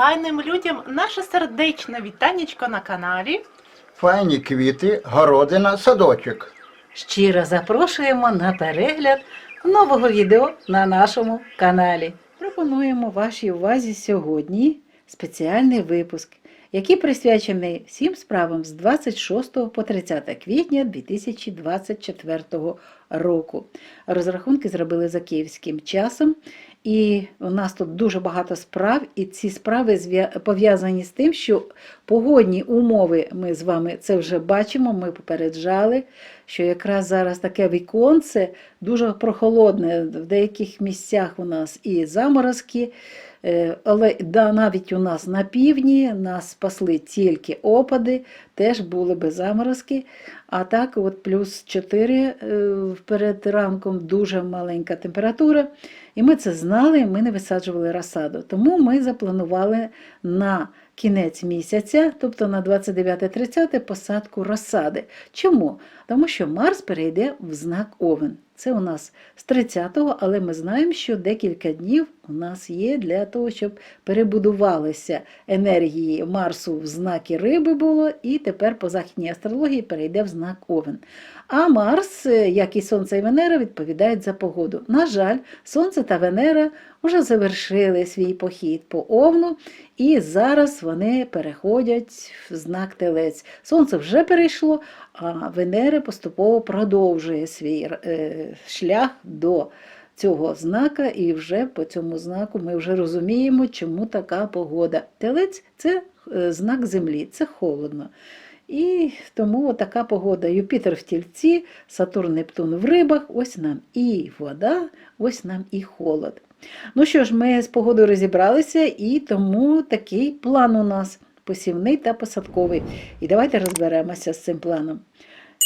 файним людям наше сердечне вітанечко на каналі. Файні квіти, городина, садочок. Щиро запрошуємо на перегляд нового відео на нашому каналі. Пропонуємо вашій увазі сьогодні спеціальний випуск, який присвячений всім справам з 26 по 30 квітня 2024 року. Розрахунки зробили за київським часом. І у нас тут дуже багато справ, і ці справи пов'язані з тим, що погодні умови ми з вами це вже бачимо, ми попереджали, що якраз зараз таке віконце дуже прохолодне. В деяких місцях у нас і заморозки, але да, навіть у нас на півдні нас спасли тільки опади, теж були би заморозки. А так, от плюс 4 е, перед ранком дуже маленька температура. І ми це знали, ми не висаджували розсаду. Тому ми запланували на кінець місяця, тобто на 29-30 посадку розсади. Чому? Тому що Марс перейде в знак Овен. Це у нас з 30-го, але ми знаємо, що декілька днів у нас є для того, щоб перебудувалися енергії Марсу в знаки риби було, і тепер по західній астрології перейде в знак Овен. А Марс, е, як і Сонце і Венера, відповідають за погоду. На жаль, Сонце та Венера вже завершили свій похід по Овну, і зараз вони переходять в знак Телець. Сонце вже перейшло, а Венера поступово продовжує свій е, шлях до цього знака, і вже по цьому знаку ми вже розуміємо, чому така погода. Телець це е, знак Землі, це холодно. І тому така погода. Юпітер в тільці, Сатурн, Нептун в рибах, ось нам і вода, ось нам і холод. Ну що ж, ми з погодою розібралися, і тому такий план у нас посівний та посадковий. І давайте розберемося з цим планом.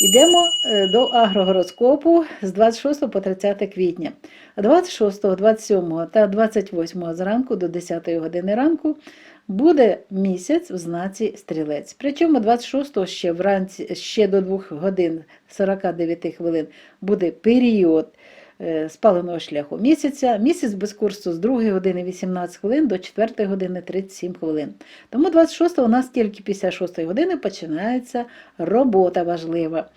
Йдемо е, до агрогороскопу з 26 по 30 квітня. 26, 27 та 28 зранку до 10 години ранку буде місяць в знаці стрілець. Причому 26 ще вранці, ще до 2 годин 49 хвилин буде період спаленого шляху місяця. Місяць без курсу з 2 години 18 хвилин до 4 години 37 хвилин. Тому 26 у нас тільки після 6 години починається робота важлива.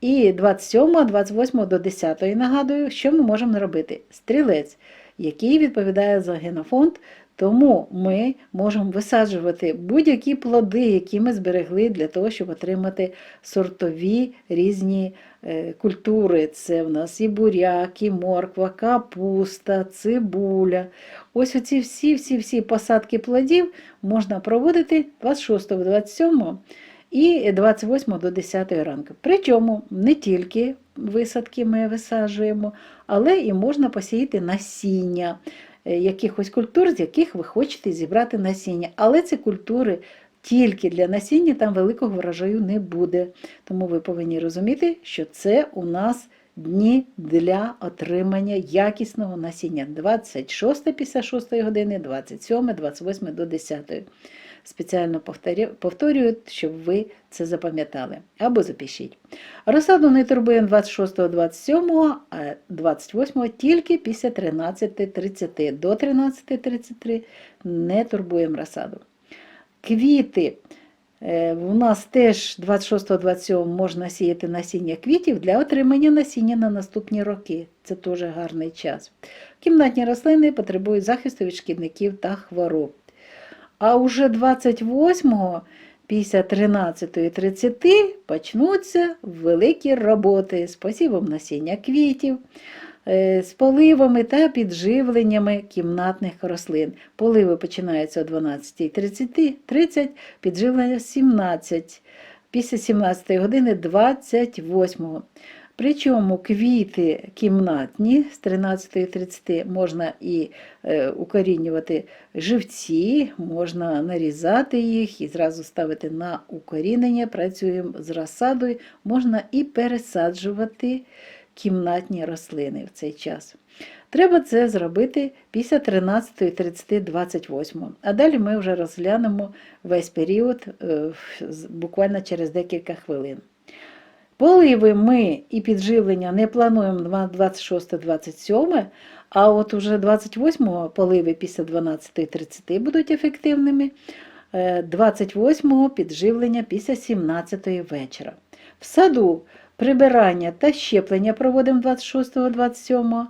І 27, 28 до 10 нагадую, що ми можемо робити? Стрілець, який відповідає за генофонд, тому ми можемо висаджувати будь-які плоди, які ми зберегли для того, щоб отримати сортові різні е, культури. Це в нас і буряк, і морква, капуста, цибуля. Ось оці всі-всі-всі посадки плодів можна проводити 26, 27 і 28 до 10 ранку. Причому не тільки висадки ми висаджуємо, але і можна посіяти насіння якихось культур, з яких ви хочете зібрати насіння. Але ці культури тільки для насіння, там великого врожаю не буде. Тому ви повинні розуміти, що це у нас дні для отримання якісного насіння. 26 після 6 години, 27, 28 до 10. Спеціально повторю- повторюю, щоб ви це запам'ятали або запишіть. Розсаду не турбуємо 26-27, а 28 тільки після 13.30. До 13.33 не турбуємо розсаду. Квіти. Е, У нас теж 26-27 можна сіяти насіння квітів для отримання насіння на наступні роки. Це теж гарний час. Кімнатні рослини потребують захисту від шкідників та хвороб. А уже 28-го після 13.30 почнуться великі роботи з посівом насіння квітів, е, з поливами та підживленнями кімнатних рослин. Поливи починаються о 12.30, 30, підживлення 17, після 17 години 28. Причому квіти кімнатні з 13.30 можна і е, укорінювати живці, можна нарізати їх і зразу ставити на укорінення. Працюємо з розсадою, можна і пересаджувати кімнатні рослини в цей час. Треба це зробити після 13.30 28. А далі ми вже розглянемо весь період е, буквально через декілька хвилин. Поливи ми і підживлення не плануємо на 26-27, А от уже 28-го поливи після 12.30 будуть ефективними, е, 28-го підживлення після 17-ї вечора. В саду прибирання та щеплення проводимо 26-27,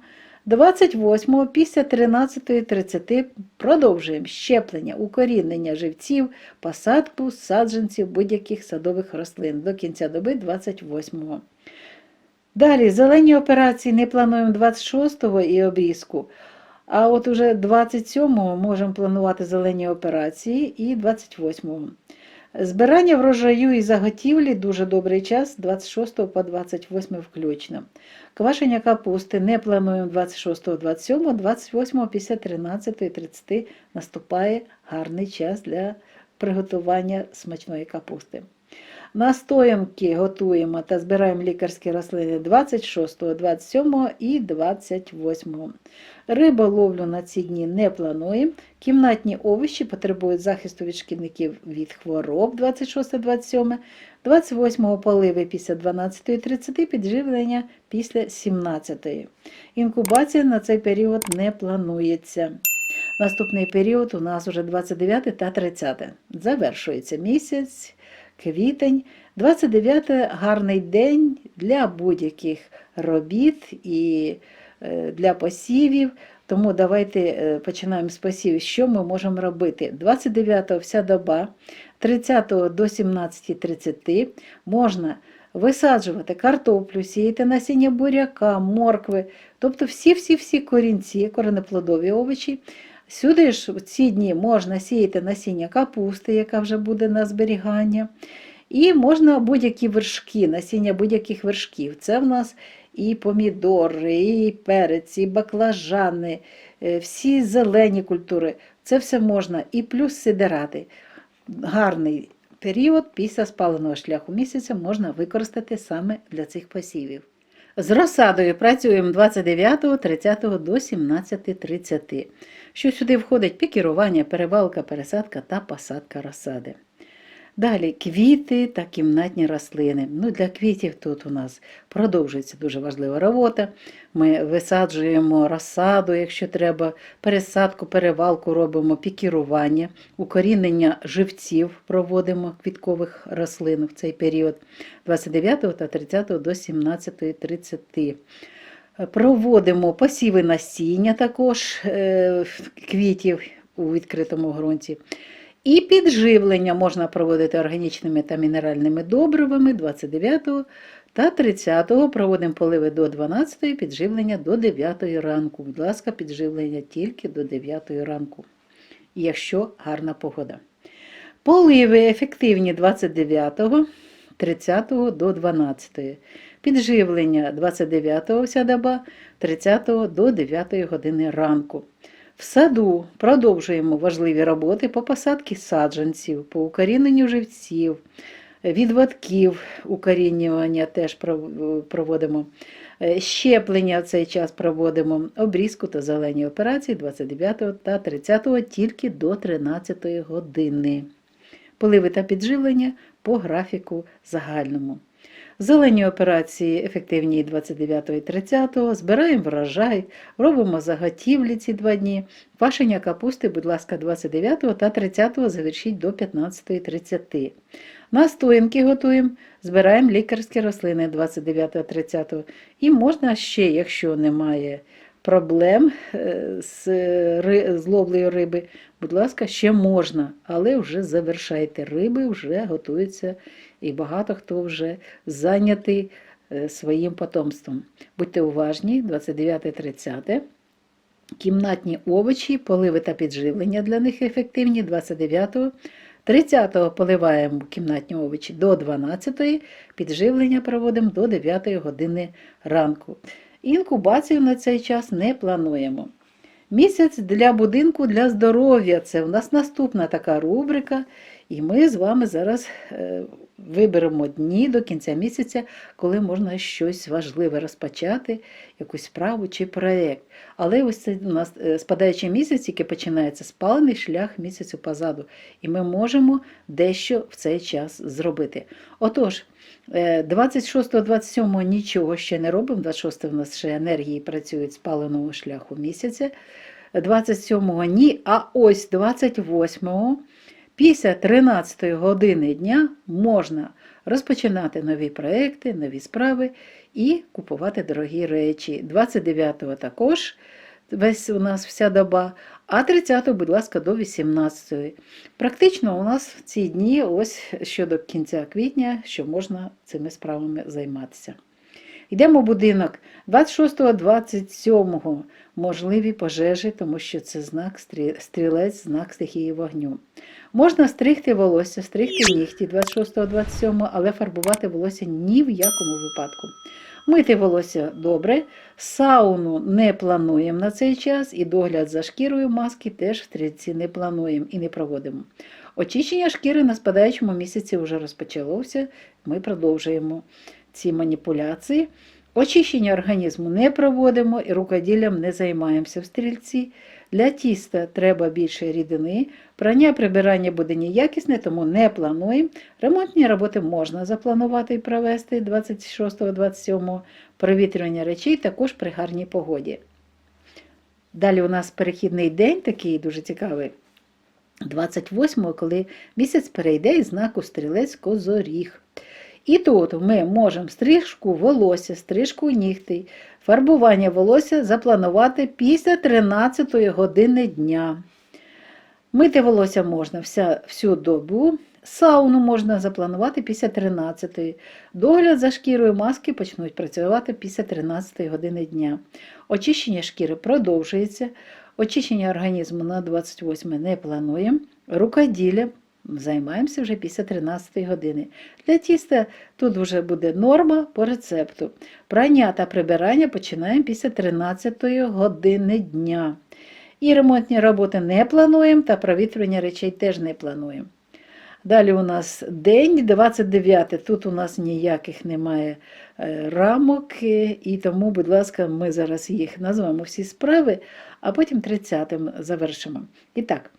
28-го після 13.30 продовжуємо щеплення, укорінення живців, посадку саджанців будь-яких садових рослин до кінця доби 28-го. Далі зелені операції не плануємо 26-го і обрізку. А от уже 27-го можемо планувати зелені операції і 28-го. Збирання врожаю і заготівлі дуже добрий час 26 по 28 включно. Квашення капусти не плануємо 26, 27, 28 після 13.30 наступає гарний час для приготування смачної капусти. Настоянки готуємо та збираємо лікарські рослини 26, 27 і 28. Риболовлю на ці дні не плануємо. Кімнатні овочі потребують захисту від шкідників від хвороб 26-27, 28 поливи після 12.30, підживлення після 17. Інкубація на цей період не планується. Наступний період у нас уже 29 та 30. Завершується місяць, квітень. 29 гарний день для будь-яких робіт і е, для посівів. Тому давайте е, починаємо з посівів. Що ми можемо робити? 29 вся доба, 30 до 17.30 можна висаджувати картоплю, сіяти насіння буряка, моркви, тобто всі-всі-всі корінці, коренеплодові овочі. Сюди ж в ці дні можна сіяти насіння капусти, яка вже буде на зберігання. І можна будь-які вершки, насіння будь-яких вершків. Це в нас і помідори, і перець, і баклажани, е, всі зелені культури. Це все можна. І плюс сидирати. Гарний період після спаленого шляху місяця можна використати саме для цих посівів. З розсадою працюємо 29, 30 до 17.30. Що сюди входить пікірування, перевалка, пересадка та посадка розсади. Далі квіти та кімнатні рослини. Ну, для квітів тут у нас продовжується дуже важлива робота. Ми висаджуємо розсаду, якщо треба, пересадку, перевалку робимо, пікірування, укорінення живців проводимо квіткових рослин в цей період 29 та 30 до 17.30. Проводимо посіви насіння також е, квітів у відкритому ґрунті. І підживлення можна проводити органічними та мінеральними добривами 29 та 30 проводимо поливи до 12, підживлення до 9 ранку. Будь ласка, підживлення тільки до 9 ранку, якщо гарна погода. Поливи ефективні 29, 30 до 12. Підживлення 29 вся доба, 30 до 9 години ранку. В саду продовжуємо важливі роботи по посадці саджанців, по укоріненню живців, відводків укорінювання теж проводимо. Е, Щеплення в цей час проводимо, обрізку та зелені операції 29 та 30 тільки до 13 години. Поливи та підживлення по графіку загальному. Зелені операції ефективні 29 і 30, збираємо врожай, робимо заготівлі ці два дні. Квашення капусти, будь ласка, 29 та 30 завершіть до 15.30. Настоянки готуємо, збираємо лікарські рослини 29-30. І можна ще, якщо немає проблем е, з, з ловлею риби, будь ласка, ще можна, але вже завершайте. Риби вже готуються і багато хто вже зайнятий е, своїм потомством. Будьте уважні, 29-30. Кімнатні овочі, поливи та підживлення для них ефективні 29-го. 30-го поливаємо кімнатні овочі до 12-ї, підживлення проводимо до 9 години ранку. Інкубацію на цей час не плануємо. Місяць для будинку для здоров'я це у нас наступна така рубрика, і ми з вами зараз е, виберемо дні до кінця місяця, коли можна щось важливе розпочати, якусь справу чи проєкт. Але ось це у нас е, спадаючий місяць, який починається спалений шлях місяцю позаду, і ми можемо дещо в цей час зробити. Отож, е, 26-27 нічого ще не робимо. 26 у нас ще енергії працюють з паленого шляху місяця. 27-го ні, а ось 28-го після 13 години дня можна розпочинати нові проекти, нові справи і купувати дорогі речі. 29-го також весь у нас вся доба, а 30-го, будь ласка, до 18-ї. Практично у нас в ці дні, ось щодо кінця квітня, що можна цими справами займатися. Йдемо в будинок 26-27 можливі пожежі, тому що це знак стрілець, знак стихії вогню. Можна стригти волосся, стригти нігті 26-27, але фарбувати волосся ні в якому випадку. Мити волосся добре, сауну не плануємо на цей час, і догляд за шкірою маски теж в стрільці не плануємо і не проводимо. Очищення шкіри на спадаючому місяці вже розпочалося. Ми продовжуємо ці маніпуляції. Очищення організму не проводимо і рукоділлям не займаємося в стрільці. Для тіста треба більше рідини. Прання прибирання буде неякісне, тому не плануємо. Ремонтні роботи можна запланувати і провести 26-27 провітрювання речей також при гарній погоді. Далі у нас перехідний день, такий дуже цікавий. 28-го, коли місяць перейде із знаку стрілець козоріг. І тут ми можемо стрижку волосся, стрижку нігтей, фарбування волосся запланувати після 13 години дня. Мити волосся можна вся, всю добу. Сауну можна запланувати після 13-ї. Догляд за шкірою маски почнуть працювати після 13 години дня. Очищення шкіри продовжується. Очищення організму на 28 не плануємо. Рукоділля займаємося вже після 13 години. Для тіста тут вже буде норма по рецепту. Прання та прибирання починаємо після 13 години дня. І ремонтні роботи не плануємо, та провітрювання речей теж не плануємо. Далі у нас день 29. Тут у нас ніяких немає е, рамок, е, і тому, будь ласка, ми зараз їх назвемо всі справи, а потім 30-м завершимо. І так,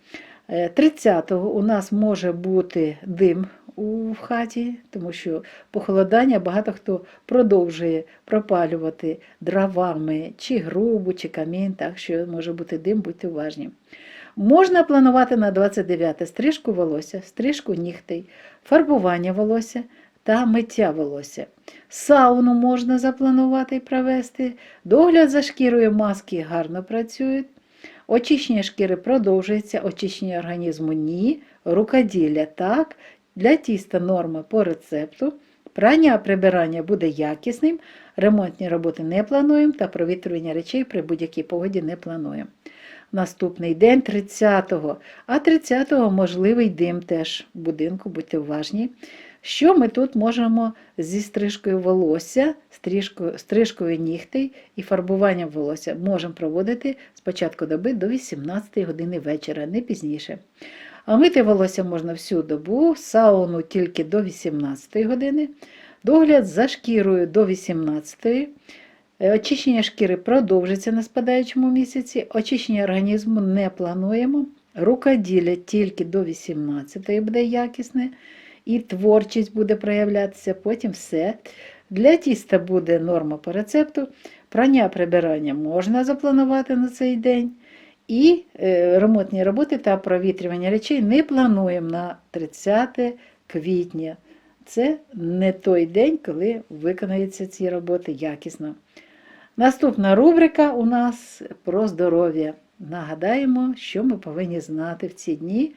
30-го у нас може бути дим у хаті, тому що похолодання багато хто продовжує пропалювати дровами, чи грубу, чи камінь, так що може бути дим, будьте уважні. Можна планувати на 29 стрижку волосся, стрижку нігтей, фарбування волосся та миття волосся. Сауну можна запланувати і провести. Догляд за шкірою маски гарно працюють. Очищення шкіри продовжується, очищення організму ні, рукоділля так. Для тіста норма по рецепту. Прання прибирання буде якісним, ремонтні роботи не плануємо та провітрювання речей при будь-якій погоді не плануємо. Наступний день 30-го, а 30-го можливий дим теж в будинку, будьте уважні. Що ми тут можемо зі стрижкою волосся, стрижкою, стрижкою нігтей і фарбуванням волосся можемо проводити з початку доби до 18 години вечора, не пізніше. А мити волосся можна всю добу, сауну тільки до 18 години, догляд за шкірою до 18. Е, Очищення шкіри продовжиться на спадаючому місяці, очищення організму не плануємо. Рукоділля тільки до 18 буде якісне, і творчість буде проявлятися, потім все. Для тіста буде норма по рецепту. Прання прибирання можна запланувати на цей день. І е, ремонтні роботи та провітрювання речей не плануємо на 30 квітня. Це не той день, коли виконаються ці роботи якісно. Наступна рубрика у нас про здоров'я. Нагадаємо, що ми повинні знати в ці дні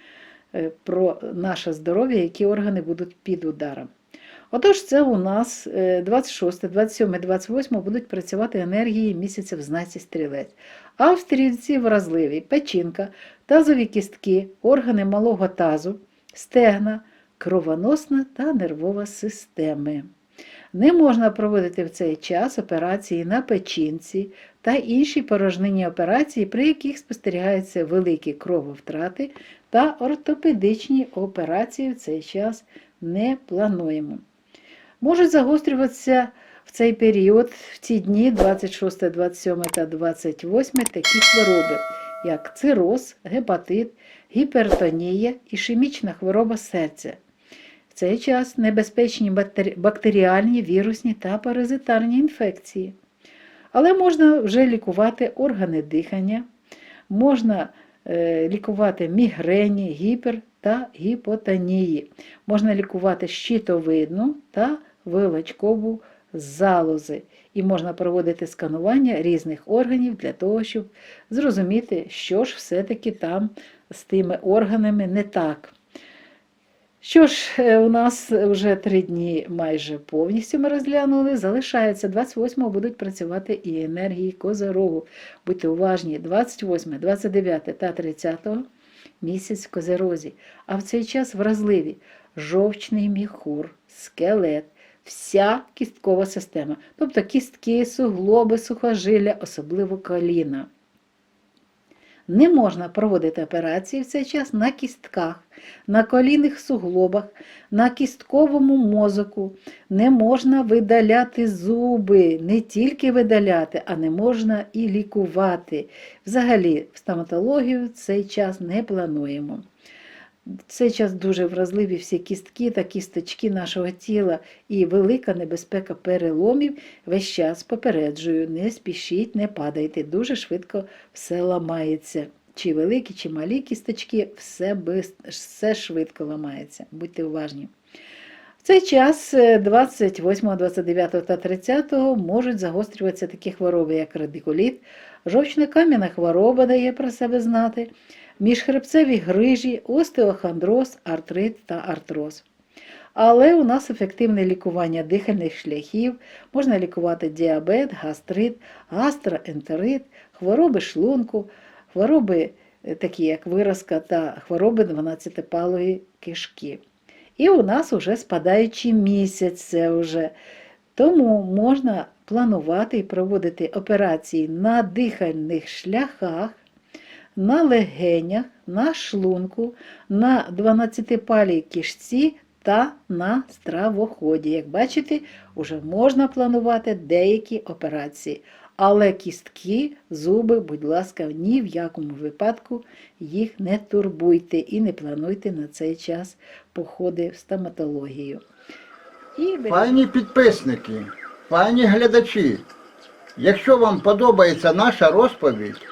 про наше здоров'я, які органи будуть під ударом. Отож, це у нас е, 26, 27, 28 будуть працювати енергії місяця в знаці стрілець. А в стрільці вразливі печінка, тазові кістки, органи малого тазу, стегна, кровоносна та нервова системи. Не можна проводити в цей час операції на печінці та інші порожнинні операції, при яких спостерігаються великі крововтрати та ортопедичні операції в цей час не плануємо. Можуть загострюватися в цей період, в ці дні 26, 27 та 28 такі хвороби, як цироз, гепатит, гіпертонія, ішемічна хвороба серця. В цей час небезпечні бактеріальні, вірусні та паразитарні інфекції. Але можна вже лікувати органи дихання, можна лікувати мігрені, гіпер та гіпотонії. Можна лікувати щитовидну та вилочкову залози. І можна проводити сканування різних органів для того, щоб зрозуміти, що ж все-таки там з тими органами не так. Що ж, е, у нас вже три дні майже повністю ми розглянули. Залишається 28-го будуть працювати і енергії Козирогу. Будьте уважні, 28, 29 та 30 місяць в Козирозі. А в цей час вразливі жовчний міхур, скелет, вся кісткова система, тобто кістки, суглоби, сухожилля, особливо коліна. Не можна проводити операції в цей час на кістках, на колінних суглобах, на кістковому мозоку. Не можна видаляти зуби, не тільки видаляти, а не можна і лікувати. Взагалі, в стоматологію в цей час не плануємо. В цей час дуже вразливі всі кістки та кісточки нашого тіла і велика небезпека переломів. Весь час попереджую, не спішіть, не падайте, дуже швидко все ламається. Чи великі, чи малі кісточки, все, без, все швидко ламається. Будьте уважні. В цей час е, 28, 29 та 30 можуть загострюватися такі хвороби, як радикуліт, жовчно-кам'яна хвороба дає про себе знати, міжхребцеві грижі, остеохондроз, артрит та артроз. Але у нас ефективне лікування дихальних шляхів, можна лікувати діабет, гастрит, гастроентерит, хвороби шлунку, хвороби е, такі як виразка та хвороби 12-палої кишки. І у нас уже спадаючий місяць це вже. Тому можна планувати і проводити операції на дихальних шляхах, на легенях, на шлунку, на 12-палій кишці та на стравоході. Як бачите, вже можна планувати деякі операції. Але кістки, зуби, будь ласка, ні в якому випадку їх не турбуйте і не плануйте на цей час походи в стоматологію. І. Пані підписники, пані глядачі, якщо вам подобається наша розповідь,